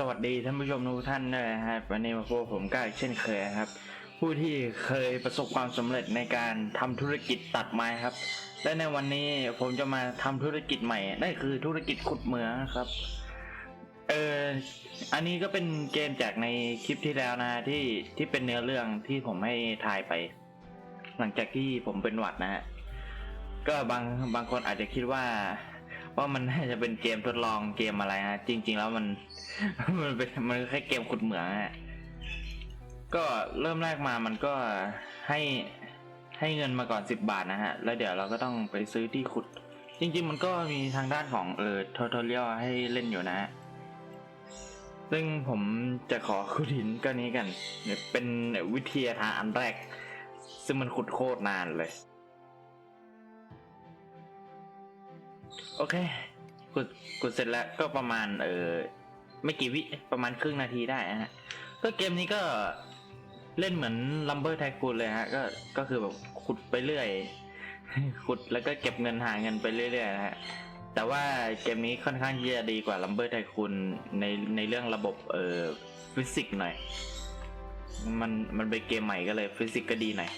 สวัสดีท่านผู้ชมทุกท่านด้วยนะครับวันนี้มาพบผมก้าเช่นเคยครับ ผู้ที่เคยประสบความสำเร็จในการทำธุรกิจตัดไม้ครับ และในวันนี้ผมจะมาทำธุรกิจใหม่นั่นคือธุรกิจขุดเหมืองครับเอออันนี้ก็เป็นเกมจากในคลิปที่แล้วนะที่ที่เป็นเนื้อเรื่องที่ผมให้ถ่ายไป หลังจากที่ผมเป็นหวัดนะฮะก็บางบางคนอาจจะคิดว่า ว่ามันน่าจะเป็นเกมทดลองเกมอะไรฮะ จริง ๆ แล้วมัน มันเป็นมันแค่เกมขุดเหมืองฮะก็เริ่มแรกมามันก็ให้ให้เงินมาก่อนสิบบาทนะฮะ แล้วเดี๋ยวเราก็ต้องไปซื้อที่ขุด จริง ๆ มันก็มีทางด้านของเออทอทอเรียลให้เล่นอยู่นะฮะซึ่งผมจะขอขุดหินก้อนนี้กัน เป็นวิทยาทานอันแรก ซึ่งมันขุดโคตรนานเลย โอเคกดกดเสร็จแล้วก็ประมาณเออไม่กี่วิประมาณครึ่งนาทีได้นะฮะก็เกมนี้ก็เล่นเหมือนลัมเบอร์ไทคูนเลยฮะก็ก็คือแบบขุดไปเรื่อย ขุดแล้วก็เก็บเงินหาเงินไปเรื่อยๆนะฮะแต่ว่าเกมนี้ค่อนข้างที่จะดีกว่าลัมเบอร์ไทคูนในในเรื่องระบบเอ่อฟิสิกส์หน่อย มันมันเป็นเกมใหม่ก็เลยฟิสิกส์ก็ดีหน่อย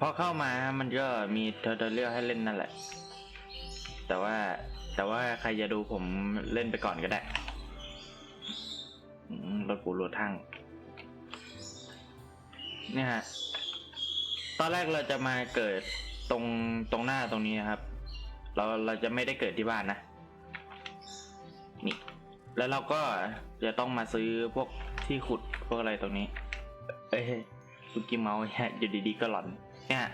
พอเข้ามามันก็มีเทอร์เรียลให้เล่นนั่นแหละ แต่ว่า แต่ว่าใครจะดูผมเล่นไปก่อนก็ได้รถปูรถทั้งเนี่ยฮะตอนแรกเราจะมาเกิดตรงตรงหน้าตรงนี้นะครับ เราเราจะไม่ได้เกิดที่บ้านนะนี่แล้วเราก็จะต้องมาซื้อพวกที่ขุดพวกอะไรตรงนี้ เอ้ยลูกกิมเมาส์อยู่ดีๆก็หลอน เนี่ย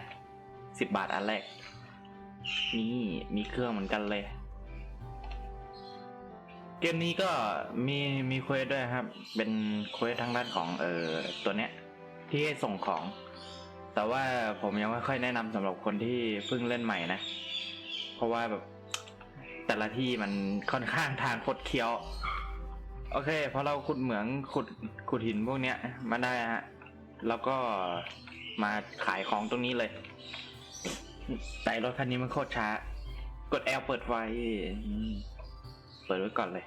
สิบบาทอันแรก นี่มีเครื่องเหมือนกันเลย เกมนี้ก็มีมีเควสด้วยครับ เป็นเควสทางด้านของเออตัวเนี้ย ที่ให้ส่งของ แต่ว่าผมยังไม่ค่อยแนะนำสำหรับคนที่เพิ่งเล่นใหม่นะ เพราะว่าแบบแต่ละที่มันค่อนข้างทางคดเคี้ยว โอเคพอเราขุดเหมืองขุดขุดหินพวกเนี้ยมาได้ฮะแล้วก็มาขายของตรงนี้เลย แต่รถคันนี้มันโคตรช้า กด L เปิดไฟเปิดไว้ก่อนเลย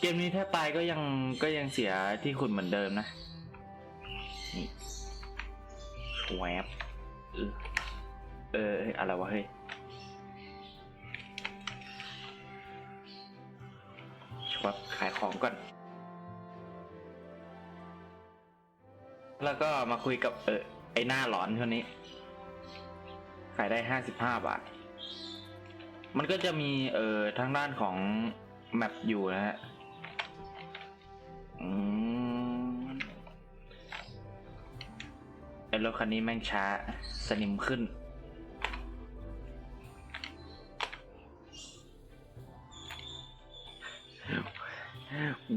เกมนี้ถ้าตายก็ยังก็ยังเสียที่คุณเหมือนเดิมนะแวบเออเอออะไรวะเฮ้ยชวบขายของก่อน แล้วก็มาคุยกับเออ ไอหน้าหลอนคนนี้ ขายได้ห้าสิบห้าบาท มันก็จะมีเอ่อทางด้านของแมปอยู่นะฮะอืมไอรถคันนี้แม่งช้า สนิมขึ้น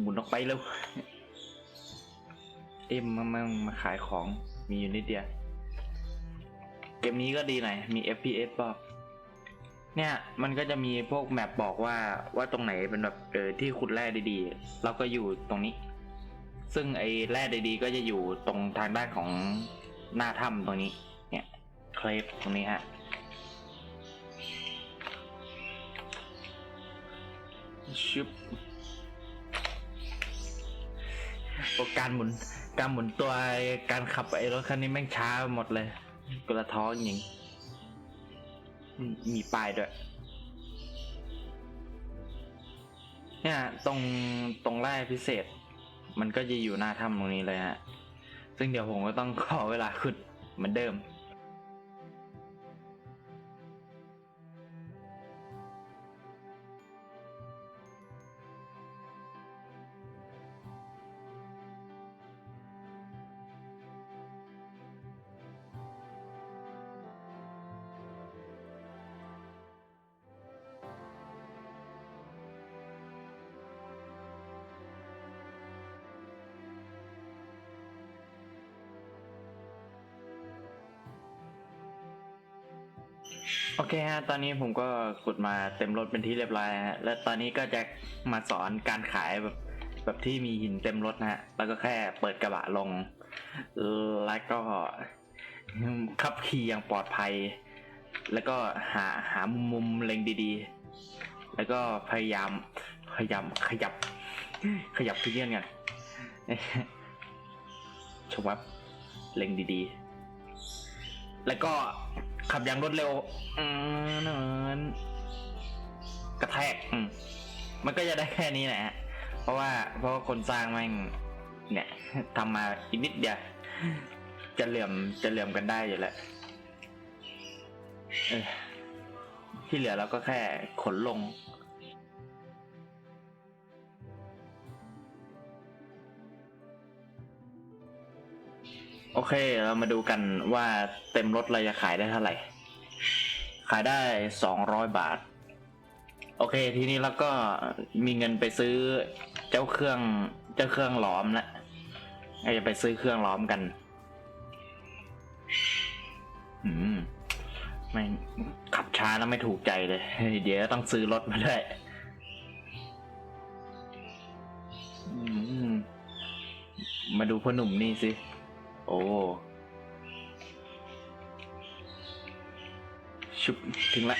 หมุนออกไปเร็วเอ็มมามามาขายของ มีอยู่นิดเดียว เกมนี้ก็ดีหน่อย มี FPS บอก เนี่ย มันก็จะมีพวกแมปบอกว่าว่าตรงไหนเป็นแบบเออที่ขุดแร่ดีๆเราก็อยู่ตรงนี้ ซึ่งไอ้แร่ดีๆ ก็จะอยู่ตรงทางด้านของหน้าถ้ำตรงนี้ เนี่ย เคลปตรงนี้ฮะชุบ การหมุน การหมุนตัวการขับไอ้รถคันนี้แม่งช้าหมดเลยกระท้อจริงมีป้ายด้วย เนี่ย ตรงตรงแร่พิเศษ มันก็จะอยู่หน้าถ้ำตรงนี้เลยฮะ ซึ่งเดี๋ยวผมก็ต้องขอเวลาขุดเหมือนเดิม โอเคฮะ ตอนนี้ผมก็ขุดมาเต็มรถเป็นที่เรียบร้อยฮะ และตอนนี้ก็จะมาสอนการขายแบบแบบที่มีหินเต็มรถนะฮะ แล้วก็แค่เปิดกระบะลง แล้วก็ขับขี่อย่างปลอดภัย แล้วก็หาหามุมมุมเล็งดีๆ แล้วก็พยายามพยายามขยับ ขยับที่เยื่อนกันชวับเล็งดีๆ แล้วก็ ขับอย่างรวดเร็วอืมนั้นกระแทกอืมมันก็จะได้แค่นี้แหละฮะเพราะว่าเพราะว่าคนสร้างแม่งเนี่ยทำมาอีกนิดเดียวจะเหลื่อมจะเหลื่อมกันได้อยู่แล้วเออที่เหลือเราก็แค่ขนลง โอเค เรามาดูกันว่าเต็มรถเราจะขายได้เท่าไหร่ ขายได้สองร้อยบาท โอเค ทีนี้เราก็มีเงินไปซื้อเจ้าเครื่องเจ้าเครื่องล้อมละเราจะไปซื้อเครื่องล้อมกัน อืมไม่ขับช้าแล้วไม่ถูกใจเลย เดี๋ยวต้องซื้อรถมาด้วยอืมมาดูพ่อหนุ่มนี่สิ โอ้ชุบถึงละ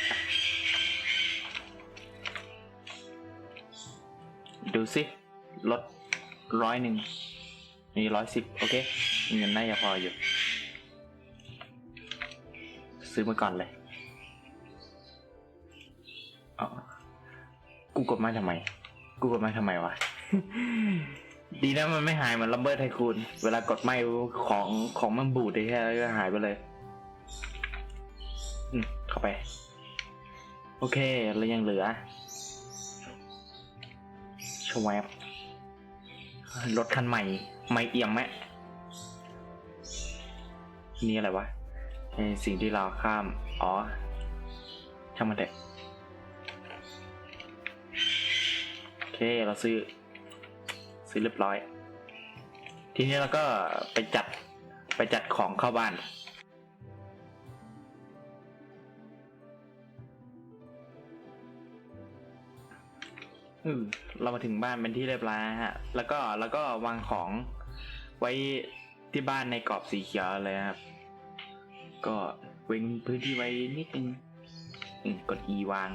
ดูสิลดร้อยหนึ่งมีร้อยสิบโอเค เงินน่าจะพออยู่ ซื้อมาก่อนเลยอ๋อกูกดมาทำไม กูกดมาทำไมวะ ดีนะมันไม่หายเหมือนลัมเบอร์ไทคูนเวลากดไม่ของของมันบูดได้แค่แล้วก็หายไปเลย อืมเข้าไป โอเคแล้วยังเหลือชวบรถคันใหม่ ไม่เอี่ยมไหมนี่อะไรวะไอสิ่งที่เราข้าม อ๋อช่างมันเถอะโอเค เราซื้อ ซื้อเรียบร้อย ทีนี้เราก็ไปจัดไปจัดของเข้าบ้านอืมเรามาถึงบ้านเป็นที่เรียบร้อยฮะ แล้วก็แล้วก็วางของไว้ที่บ้านในกรอบสีเขียวเลยครับ ก็เว้นพื้นที่ไว้นิดนึงกด E วาง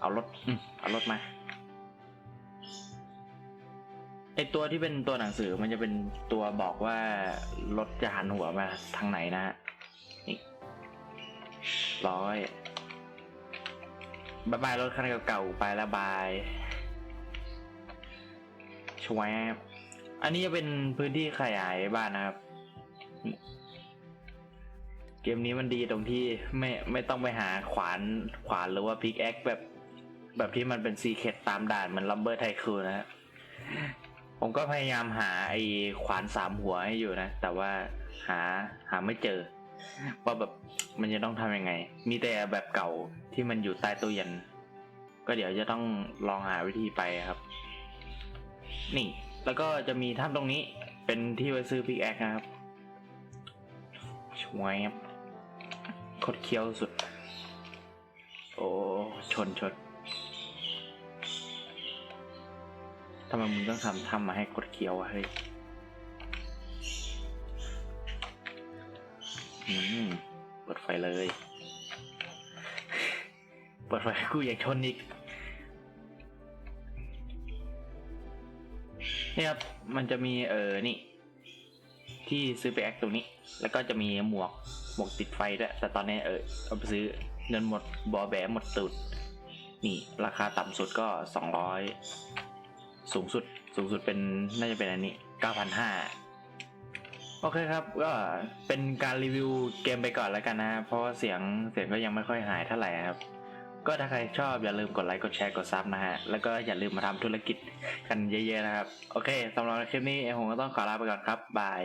เอารถอืมเอารถมา ไอตัวที่เป็นตัวหนังสือมันจะเป็นตัวบอกว่ารถจะหันหัวมาทางไหนนะฮะนี่ร้อยบายบายรถคันเก่าๆไปแล้วบายชวบอันนี้จะเป็นพื้นที่ขยายบ้านนะครับ เกมนี้มันดีตรงที่ไม่ไม่ต้องไปหาขวานขวานหรือว่าพิกแอคแบบ แบบที่มันเป็นซีเคตตามด่านมือนลัมเบอร์ไทคูนะฮะผมก็พยายามหาไอ้ขวานสามหัวให้อยู่นะ แต่ว่าหาหาไม่เจอ ว่าแบบมันจะต้องทำยังไง มีแต่แบบเก่าที่มันอยู่ใต้ตู้เย็น ก็เดี๋ยวจะต้องลองหาวิธีไปครับ นี่ แล้วก็จะมีถ้ำตรงนี้เป็นที่ไว้ซื้อพิกแอคนะครับ ช่วยครับคดเคี้ยวสุด โอ้ ชนชน ทำไมมึงต้องทำทำมาให้กดเคี้ยวอะเฮ้ยอืมเปิดไฟเลย เปิดไฟกูอยากชนอีกนี่ครับ มันจะมีเออนี่ ที่ซื้อไปแอคตรงนี้ แล้วก็จะมีหมวกหมวกติดไฟด้วย แต่ตอนนี้เออเอาไปซื้อเงินหมดบอแบหมดตูดนี่ ราคาต่ำสุดก็สองร้อย สูงสุดสูงสุดเป็นน่าจะเป็นอันนี้9,005โอเคครับ ก็เป็นการรีวิวเกมไปก่อนแล้วกันนะ เพราะเสียงเสียงก็ยังไม่ค่อยหายเท่าไหร่ครับ ก็ถ้าใครชอบอย่าลืมกดไลค์กดแชร์กดซับนะฮะ แล้วก็อย่าลืมมาทำธุรกิจกันเยอะๆนะครับ โอเคสำหรับคลิปนี้ผมก็ต้องขอลาไปก่อนครับบาย